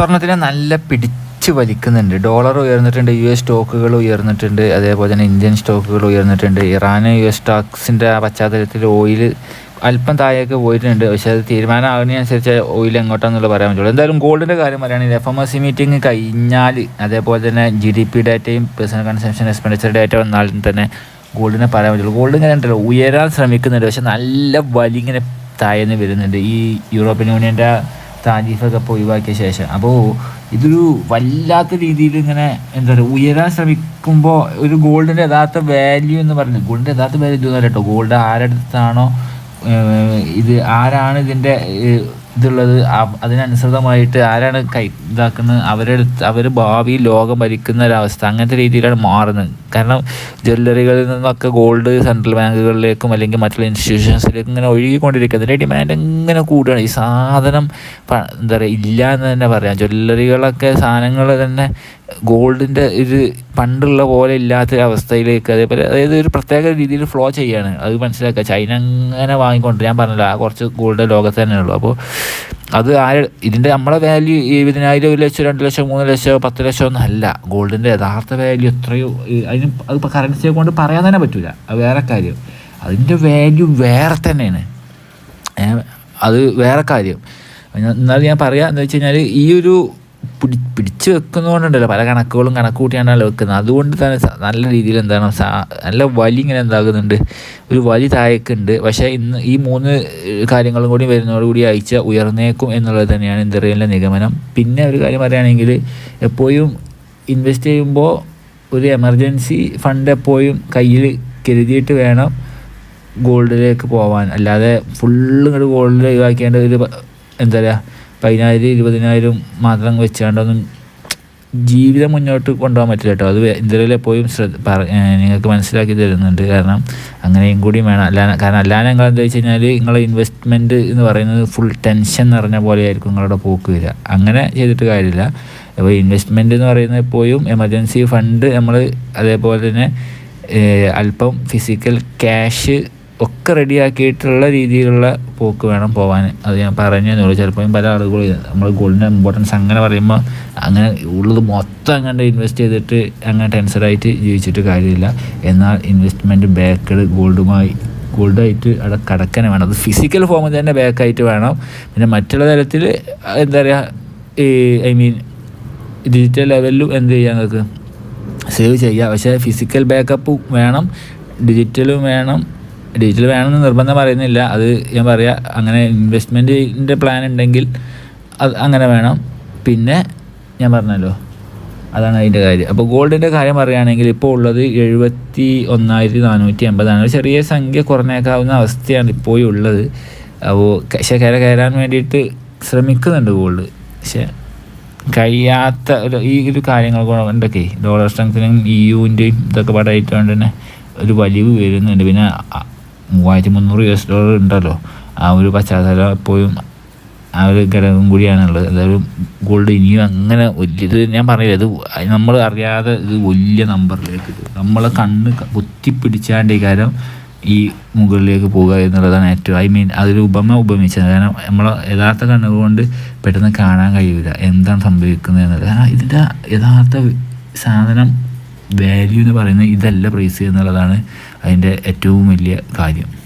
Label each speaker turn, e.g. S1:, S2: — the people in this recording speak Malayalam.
S1: സ്വർണത്തിനെ നല്ല പിടിച്ച് വലിക്കുന്നുണ്ട്. ഡോളർ ഉയർന്നിട്ടുണ്ട് യു എസ് സ്റ്റോക്കുകൾ ഉയർന്നിട്ടുണ്ട് അതേപോലെ തന്നെ ഇന്ത്യൻ സ്റ്റോക്കുകൾ ഉയർന്നിട്ടുണ്ട്. ഇറാൻ യു എസ് സ്റ്റോക്സിന്റെ ആ പശ്ചാത്തലത്തിൽ ഓയിൽ അല്പം താഴേക്ക് പോയിട്ടുണ്ട്. പക്ഷേ അത് തീരുമാനമാകുന്നതിനനുസരിച്ച് ഓയിൽ എങ്ങോട്ടാന്നുള്ള പറയാൻ പറ്റുള്ളൂ. എന്തായാലും ഗോൾഡിന്റെ കാര്യം പറയുകയാണെങ്കിൽ F M S C meeting കഴിഞ്ഞാൽ അതേപോലെ തന്നെ ജി ഡി പി ഡാറ്റയും പേഴ്സണൽ കൺസംഷൻ എക്സ്പെൻഡിച്ചർ ഡാറ്റ വന്നാലും തന്നെ ഗോൾഡിനെ പറയാൻ പറ്റുള്ളൂ. ഗോൾഡ് ഇങ്ങനെ ഉണ്ടല്ലോ ഉയരാൻ ശ്രമിക്കുന്നുണ്ട്. പക്ഷെ നല്ല വലിങ്ങനെ താഴ്ന്ന് വരുന്നുണ്ട്. ഈ യൂറോപ്യൻ യൂണിയന്റെ താരിഫൊക്കെ ഇപ്പോൾ ഒഴിവാക്കിയ ശേഷം. അപ്പോൾ ഇതൊരു വല്ലാത്ത രീതിയിൽ ഇങ്ങനെ എന്താ പറയുക ഉയരാൻ ശ്രമിക്കുമ്പോൾ ഒരു ഗോൾഡിന്റെ യഥാർത്ഥ വാല്യൂ എന്ന് പറഞ്ഞു ഗോൾഡിന്റെ യഥാർത്ഥ വാല്യൂ ഇതൊന്നും കേട്ടോ ഗോൾഡ് ആരടുത്താണോ ഇത് ആരാണ് ഇതിന്റെ ഇതുള്ളത് അതിനനുസൃതമായിട്ട് ആരാണ് കൈ ഇതാക്കുന്നത് അവരെടുത്ത് അവർ ഭാവി ലോകം ഭരിക്കുന്ന ഒരവസ്ഥ അങ്ങനത്തെ രീതിയിലാണ് മാറുന്നത്. കാരണം ജ്വല്ലറികളിൽ നിന്നൊക്കെ ഗോൾഡ് സെൻട്രൽ ബാങ്കുകളിലേക്കും അല്ലെങ്കിൽ മറ്റുള്ള ഇൻസ്റ്റിറ്റ്യൂഷൻസിലേക്കും ഇങ്ങനെ ഒഴുകിക്കൊണ്ടിരിക്കുന്നത് അതിന്റെ ഡിമാൻഡ് ഇങ്ങനെ കൂടുകയാണ് ഈ സാധനം എന്താ പറയുക ഇല്ല എന്ന് തന്നെ പറയാം. ജ്വല്ലറികളൊക്കെ സാധനങ്ങൾ തന്നെ ഗോൾഡിന്റെ ഒരു പണ്ടുള്ള പോലെ ഇല്ലാത്ത അവസ്ഥയിലേക്ക് അതേപോലെ അതായത് ഒരു പ്രത്യേക രീതിയിൽ ഫ്ലോ ചെയ്യാണ്. അത് മനസ്സിലാക്കുക. ചൈന അങ്ങനെ വാങ്ങിക്കൊണ്ട് ഞാൻ പറഞ്ഞല്ലോ ആ കുറച്ച് ഗോൾഡ് ലോകത്ത് തന്നെ ഉള്ളൂ. അപ്പോൾ അത് ആര് ഇതിന്റെ നമ്മളെ വാല്യൂ ഇരുപതിനായിരം ഒരു ലക്ഷം രണ്ട് ലക്ഷം മൂന്ന് ലക്ഷം പത്ത് ലക്ഷം ഒന്നും അല്ല. ഗോൾഡിന്റെ യഥാർത്ഥ വാല്യൂ എത്രയോ അതിന് അതിപ്പോൾ കറൻസിയെ കൊണ്ട് പറയാൻ തന്നെ പറ്റില്ല അത് വേറെ കാര്യം. അതിന്റെ വാല്യൂ വേറെ തന്നെയാണ്. അത് വേറെ കാര്യം. എന്നാൽ ഞാൻ പറയാം എന്ന് വെച്ച് കഴിഞ്ഞാൽ ഈ ഒരു പിടി പിടിച്ച് വെക്കുന്നതുകൊണ്ടുണ്ടല്ലോ പല കണക്കുകളും കണക്ക് കൂട്ടിയാണല്ലോ വെക്കുന്നത്. അതുകൊണ്ട് തന്നെ നല്ല രീതിയിൽ എന്താണ് നല്ല വലി ഇങ്ങനെ എന്താകുന്നുണ്ട്. ഒരു വലി താഴേക്കുണ്ട്. പക്ഷേ ഇന്ന് ഈ മൂന്ന് കാര്യങ്ങളും കൂടി വരുന്നതോടുകൂടി അയച്ച ഉയർന്നേക്കും എന്നുള്ളത് തന്നെയാണ് ഇന്ത്യയിലെ നിഗമനം. പിന്നെ ഒരു കാര്യം പറയുകയാണെങ്കിൽ എപ്പോഴും ഇൻവെസ്റ്റ് ചെയ്യുമ്പോൾ ഒരു എമർജൻസി ഫണ്ട് എപ്പോഴും കയ്യിൽ കരുതിയിട്ട് വേണം ഗോൾഡിലേക്ക് പോവാൻ. അല്ലാതെ ഫുള്ള് ഇങ്ങോട്ട് ഗോൾഡിൽ ഒഴിവാക്കേണ്ട ഒരു എന്താ പറയുക പതിനായിരം ഇരുപതിനായിരം മാത്രം വെച്ചാണ്ടൊന്നും ജീവിതം മുന്നോട്ട് കൊണ്ടുപോകാൻ പറ്റില്ല കേട്ടോ. അത് ഇന്ത്യയിൽ പോയും ശ്രദ്ധ പറ നിങ്ങൾക്ക് മനസ്സിലാക്കി തരുന്നുണ്ട്. കാരണം അങ്ങനെയും കൂടി വേണം. അല്ലാതെ കാരണം അല്ലാതെ നിങ്ങൾ എന്താ വെച്ച് കഴിഞ്ഞാൽ നിങ്ങളെ ഇൻവെസ്റ്റ്മെന്റ് എന്ന് പറയുന്നത് ഫുൾ ടെൻഷൻ നിറഞ്ഞ പോലെയായിരിക്കും നിങ്ങളുടെ പോക്ക് വരിക. അങ്ങനെ ചെയ്തിട്ട് കാര്യമില്ല. അപ്പോൾ ഇൻവെസ്റ്റ്മെന്റ് എന്ന് പറയുന്നത് എപ്പോഴും എമർജൻസി ഫണ്ട് നമ്മൾ അതേപോലെ തന്നെ അല്പം ഫിസിക്കൽ ക്യാഷ് ഒക്കെ റെഡിയാക്കിയിട്ടുള്ള രീതിയിലുള്ള പോക്ക് വേണം പോകാൻ അത് ഞാൻ പറഞ്ഞു എന്നുള്ളൂ ചിലപ്പോൾ പല ആളുകളും നമ്മൾ ഗോൾഡിന്റെ ഇമ്പോർട്ടൻസ് അങ്ങനെ പറയുമ്പോൾ അങ്ങനെ ഉള്ളത് മൊത്തം അങ്ങനെ ഇൻവെസ്റ്റ് ചെയ്തിട്ട് അങ്ങനെ ടെൻസറായിട്ട് ജീവിച്ചിട്ട് കാര്യമില്ല. എന്നാൽ ഇൻവെസ്റ്റ്മെന്റ് ബാക്കഡ് ഗോൾഡുമായി ഗോൾഡായിട്ട് അവിടെ കടക്കനെ വേണം. അത് ഫിസിക്കൽ ഫോമിൽ തന്നെ ബാക്കായിട്ട് വേണം. പിന്നെ മറ്റുള്ള തരത്തിൽ എന്താ പറയുക ഈ ഐ മീൻ ഡിജിറ്റൽ ലെവലിലും എന്ത് ചെയ്യാം നിങ്ങൾക്ക്? സേവ് ചെയ്യുക പക്ഷേ ഫിസിക്കൽ ബാക്കപ്പ് വേണം ഡിജിറ്റലും വേണം ഡിജിറ്റൽ വേണമെന്ന് നിർബന്ധം പറയുന്നില്ല. അത് ഞാൻ പറയാം അങ്ങനെ ഇൻവെസ്റ്റ്മെന്റിന്റെ പ്ലാൻ ഉണ്ടെങ്കിൽ അത് അങ്ങനെ വേണം. പിന്നെ ഞാൻ പറഞ്ഞല്ലോ അതാണ് അതിന്റെ കാര്യം. അപ്പോൾ ഗോൾഡിന്റെ കാര്യം പറയുകയാണെങ്കിൽ ഇപ്പോൾ ഉള്ളത് എഴുപത്തി ഒന്നായിരത്തി നാനൂറ്റി അമ്പതാണ് ഒരു ചെറിയ സംഖ്യ കുറഞ്ഞേക്കാവുന്ന അവസ്ഥയാണ് ഇപ്പോഴും ഉള്ളത്. അപ്പോൾ പക്ഷേ കര കയറാൻ വേണ്ടിയിട്ട് ശ്രമിക്കുന്നുണ്ട് ഗോൾഡ്. പക്ഷേ കഴിയാത്ത ഒരു ഈ ഒരു കാര്യങ്ങൾ കൊണ്ടൊക്കെ ഡോളർ സ്ട്രെങ്ത്തിനും ഇ യുവിന്റെയും ഇതൊക്കെ പാടായിട്ടുണ്ട് തന്നെ ഒരു വലിവ് വരുന്നുണ്ട്. പിന്നെ മൂവായിരത്തി മുന്നൂറ് യു എസ് ഡോളർ ഉണ്ടല്ലോ. ആ ഒരു പശ്ചാത്തലം എപ്പോഴും ആ ഒരു ഘടകം കൂടിയാണുള്ളത്. അതായത് ഗോൾഡ് ഇനിയും അങ്ങനെ വലിയ ഇത് ഞാൻ പറയില്ല ഇത് നമ്മൾ അറിയാതെ ഇത് വലിയ നമ്പറിലേക്ക് നമ്മളെ കണ്ണ് കുത്തിപ്പിടിച്ചാണ്ട് കാര്യം ഈ മുകളിലേക്ക് പോകുക എന്നുള്ളതാണ് ഏറ്റവും ഐ മീൻ അതൊരു ഉപമ ഉപമിച്ചത്. കാരണം നമ്മളെ യഥാർത്ഥ കണ്ണുകൾ കൊണ്ട് പെട്ടെന്ന് കാണാൻ കഴിയില്ല എന്താണ് സംഭവിക്കുന്നത് എന്നുള്ളത്. കാരണം ഇതിന്റെ യഥാർത്ഥ സാധനം വാല്യൂ എന്ന് പറയുന്നത് ഇതല്ല പ്രൈസ് എന്നുള്ളതാണ് അതിന്റെ ഏറ്റവും വലിയ കാര്യം.